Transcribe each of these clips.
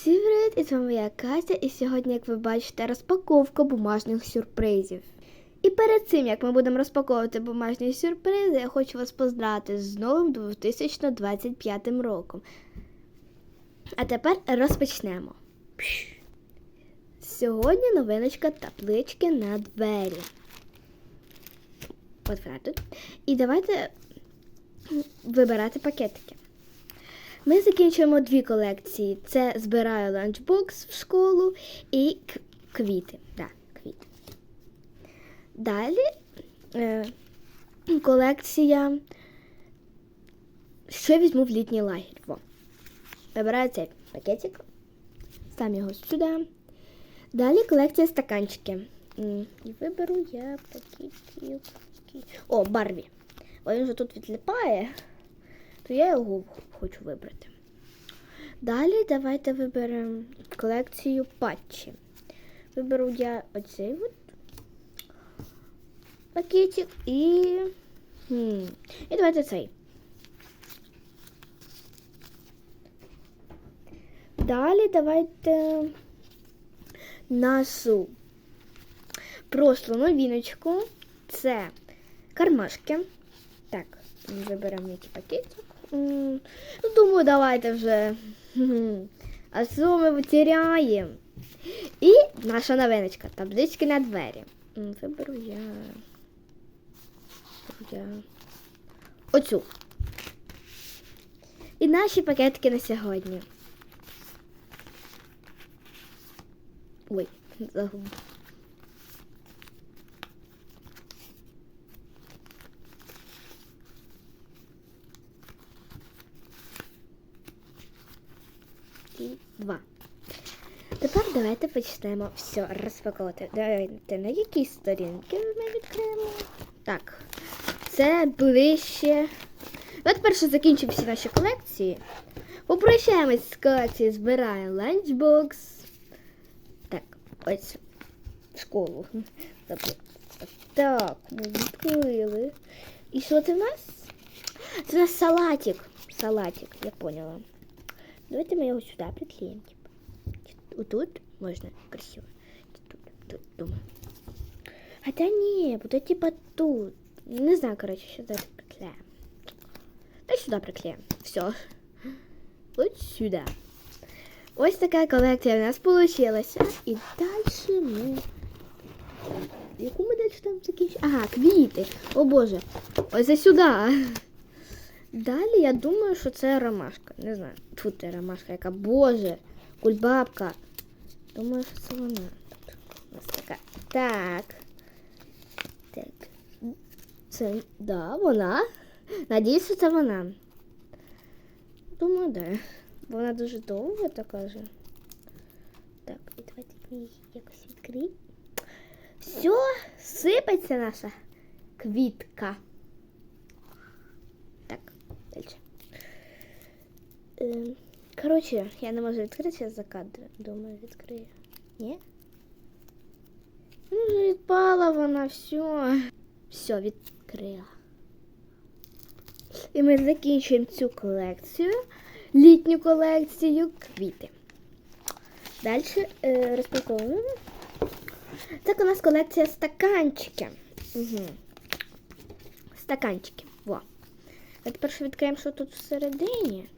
Всім привіт! І з вами я Катя, і сьогодні, як ви бачите, розпаковка бумажних сюрпризів. І перед цим, як ми будемо розпаковувати бумажні сюрпризи, я хочу вас поздравити з новим 2025 роком. А тепер розпочнемо. Сьогодні новиночка таблички на двері. От. І давайте вибирати пакетики. Ми закінчуємо дві колекції: це збираю ланчбокс в школу і квіти. Да, квіти. Далі е, колекція. Що візьму в літній лагерь? Во. Вибираю цей пакетик. Став його сюди. Далі колекція стаканчики. І виберу я пакетик. О, Барві. О, він вже тут відлипає то я його хочу вибрати. Далі давайте виберемо колекцію патчі. Виберу я оцей от пакетик і. І давайте цей. Далі давайте нашу прошлу новіночку. Це кармашки. Так, виберемо який пакетик. Ну, думаю, давайте вже. А що ми витіряємо? І наша новиночка. Таблички на двері. Виберу я. я. Оцю. І наші пакетики на сьогодні. Ой, загуб. і два. Тепер давайте почнемо все розпаковувати. Давайте на якій сторінки ми відкриємо. Так, це ближче. Давайте перше закінчимо всі наші колекції. Попрощаємось з колекції, збираємо ланчбокс. Так, ось школу. Так, ми відкрили. І що це в нас? Це у нас салатик. Салатик, я поняла. Давайте мы его сюда приклеим. Тут можно красиво. Тут, тут, думаю. Хотя не, вот типа тут. Не знаю, короче, сюда приклеим. Да сюда приклеим. Все. Вот сюда. Ось така колекція у нас получилася. І далі ми. Яку ми далі там закінчимо? Ага, квіти. О Боже. Ось це сюди. Далі я думаю, що це ромашка. Не знаю. Тут це ромашка, яка боже, кульбабка. Думаю, що це вона. Тут у нас така. Так. Так. Це, да, вона. Надіюсь, що це вона. Думаю, да. Вона дуже довго така же. Так, і давайте її якось відкриємо. Все, сипеться наша квітка. Так, дальше. Коротше, я не можу відкрити за кадр. Думаю, відкрию. Ні? Ну, відпала вона, все. Все, відкрила. І ми закінчуємо цю колекцію, літню колекцію квіти. Далі е, розпаковуємо. Так у нас колекція стаканчики. Угу. Стаканчики. Во. Тепер ще відкриємо, що тут всередині.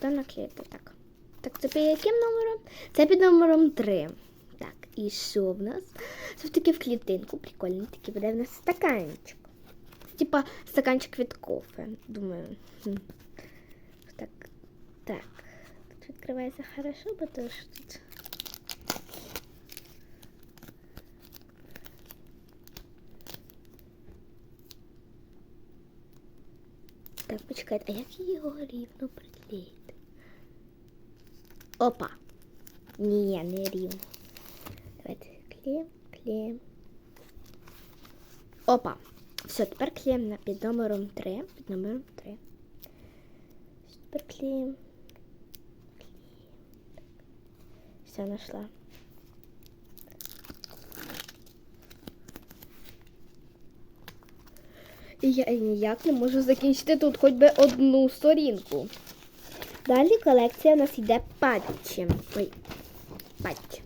Куди наклеїти? Так. Так, це під яким номером? Це під номером 3. Так, і що в нас? Це таки в клітинку. Прикольно, такий буде в нас стаканчик. Типа стаканчик від кофе. Думаю. Так. Так. Тут відкривається хорошо, бо то що тут. Так, почекайте, а як його рівно приклеїти? Опа! Ні, не рівно. Давайте клеїм, клеїм. Опа! Все, тепер клеїм під номером 3. Під номером 3. Тепер клеїм. Все, знайшла. І я ніяк не можу закінчити тут хоч би одну сторінку. Далі колекція у нас йде патчі. Ой, патчі.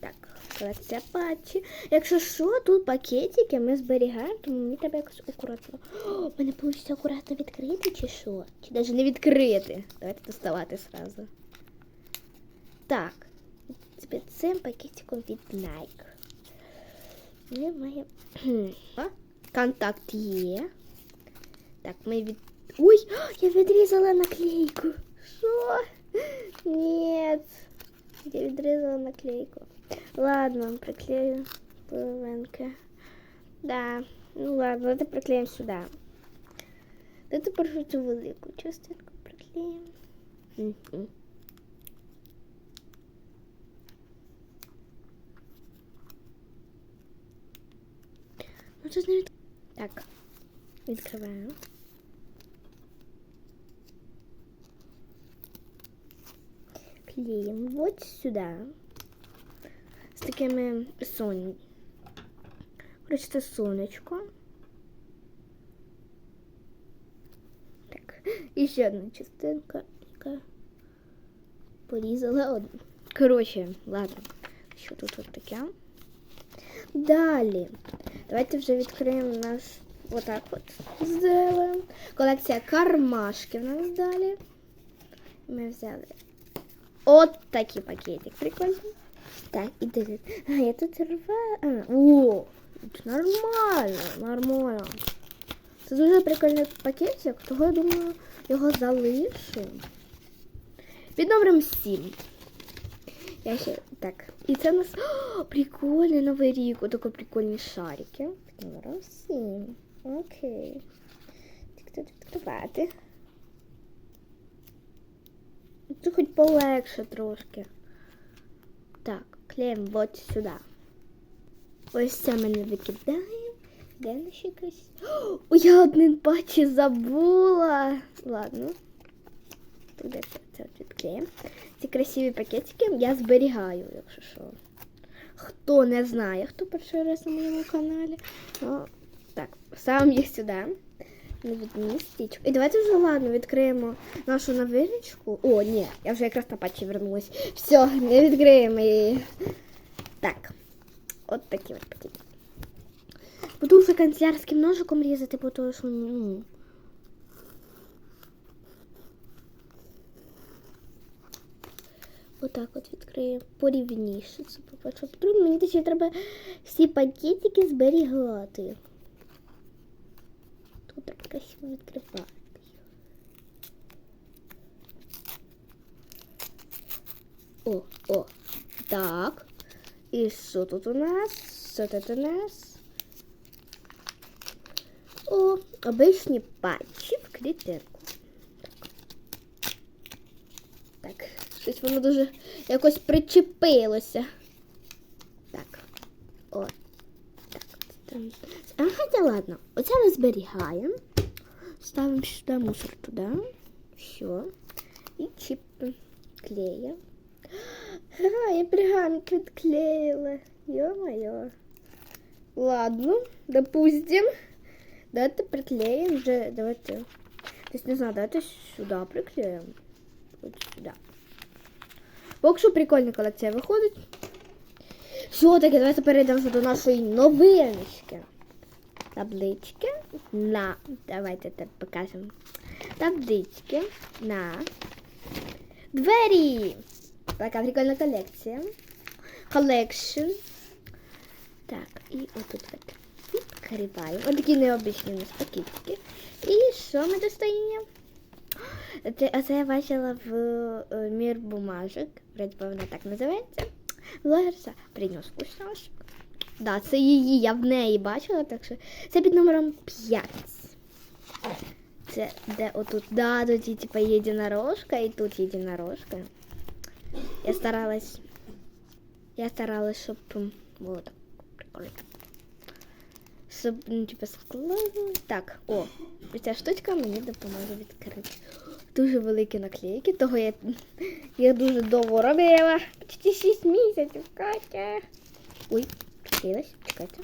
Так, колекція патчі. Якщо що, тут пакетики ми зберігаємо, тому мені треба якось акуратно. О, мене вийде акуратно відкрити чи що? Чи навіть не відкрити? Давайте доставати зразу. Так. Цим пакетиком від Nike. Ми маємо. О, Контакт є. Так, ми від. Ой, я відрізала наклейку. Що? Нет. Я відрізала наклейку. Ладно, приклею половинки. Да. Ну ладно, давайте приклеїмо сюди. Давайте першу цю велику частинку приклеїмо. Мгм. Ну, це ж не від... Так. Відкриваємо. Клеїмо вот сюди. З такими сон. Короче, це сонечко. Так. І ще одна частинка, яка порізала одну. Коротше, ладно. Що тут от таке? Далі. Давайте вже відкриємо наш отак от зробимо. Колекція кармашків у нас далі. Ми взяли от такий пакетик. Прикольний. Так, і дивись. А, я тут рваю. А, о, нормально, нормально. Це дуже прикольний пакетик, того я думаю, його залишу. Під номером 7. Я ще так. І це у нас О, прикольний новий рік. Отакі прикольні шарики. Номером 7. Окей. Так тут відкривати. Це хоч полегше трошки. Так, клеїмо от сюди. Ось це ми не викидаємо. Де наші якась? О, я один патчі забула. Ладно. Туди це, відклеїмо. Ці красиві пакетики я зберігаю, якщо що. Хто не знає, хто перший раз на моєму каналі. О, так, ставимо їх сюди. На відмінну стічку. І давайте вже ладно відкриємо нашу новиночку. О, ні, я вже якраз на патчі вернулась. Все, не відкриємо її. Так. От такі от пакети. Буду за канцелярським ножиком різати, бо то що Отак от відкриємо порівніше. Це по-перше. По-друге, мені ще треба всі пакетики зберігати. Тут красиво відкривати. О, о, так. І що тут у нас? Що тут у нас? О, обичні патчі в клітинку. щось воно дуже якось причепилося. Так. О. Так, от там. А, хоча ладно. Оце ми зберігаємо. Ставимо сюди мусор туди. Все. І чіп клея. Ага, я пергамент відклеїла. Ё-моё. Ладно, допустим. Давайте приклеим же. Давайте. То есть не знаю, давайте сюда приклеим. От сюди. Поки що прикольна колекція виходить. Все-таки давайте перейдемо до нашої новиночки. Таблички на. Давайте так покажемо. Таблички на двері. Така прикольна колекція. Колекшн. Так, і отут от відкриваємо. Ось такі необичні у нас пакетики. І що ми достаємо? Це, а це я бачила в е, мір бумажок. Вроді би вона так називається. Блогерша приніс кусочок. Да, це її, я в неї бачила, так що це під номером 5. Це де отут, да, тут і, типа єдинорожка, і тут єдинорожка. Я старалась. Я старалась, щоб м, було так прикольно. Щоб, ну, типа, складно. Так, о, ця штучка мені допоможе відкрити. Дуже великі наклейки, того я, я дуже довго робила. Почти 6 місяців, Катя. Ой, відкрилась, чекайте.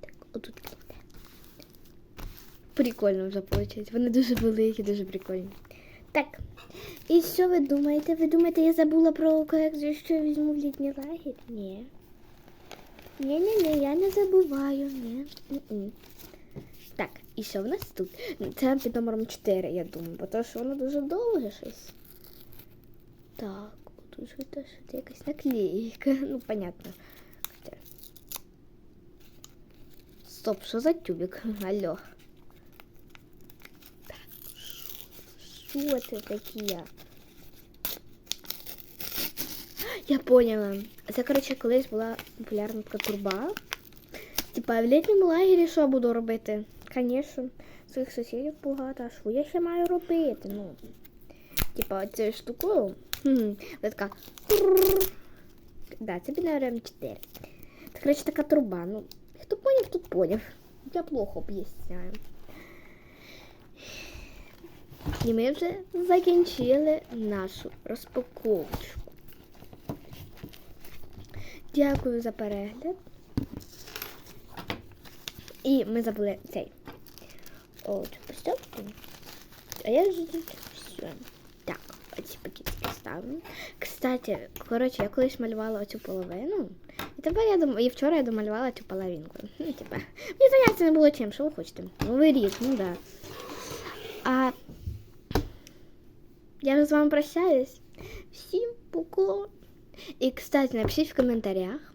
Так, отут. прикольно вже виходить. Вони дуже великі, дуже прикольні. Так. І що ви думаєте? Ви думаєте, я забула про колекцію, що я візьму в літній лагерь? Ні. Ні, ні, ні, я не забуваю. Ні. М-м. Так, і що в нас тут? Це під номером 4, я думаю, бо то, що воно дуже довге щось. Так, тут теж якась наклейка. Ну, понятно. Стоп, що за тюбик? Алло. Що це таке? Я поняла. Це, коротше, колись була популярна така турба. Типа в літньому лагері що буду робити? Звісно, своїх сусідів багато, а що я ще маю робити? Ну, типа цією штукою. Вона така. Да, це біля РМ4. Це, коротше, така труба. Ну, хто поняв, хто поняв. Я плохо об'ясняю. І ми вже закінчили нашу розпаковочку. Дякую за перегляд. І ми забули цей. От, поставте. А я ж тут все. Так, оці пакетики ставимо. Кстати, коротше, я колись малювала оцю половину. І тепер я дом... і вчора я домалювала цю половинку. Ну, типа, мені зайнятися не було чим, що ви хочете. Новий рік, ну да. А я вже з вами прощаюсь. Всім пока. І, кстати, напишіть в коментарях,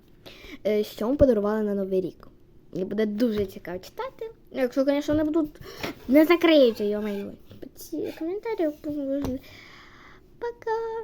е, що вам подарували на Новий рік. Мені буде дуже цікаво читати. Якщо, звісно, не будуть не закриються, йо-моє. Коментарі. Пока.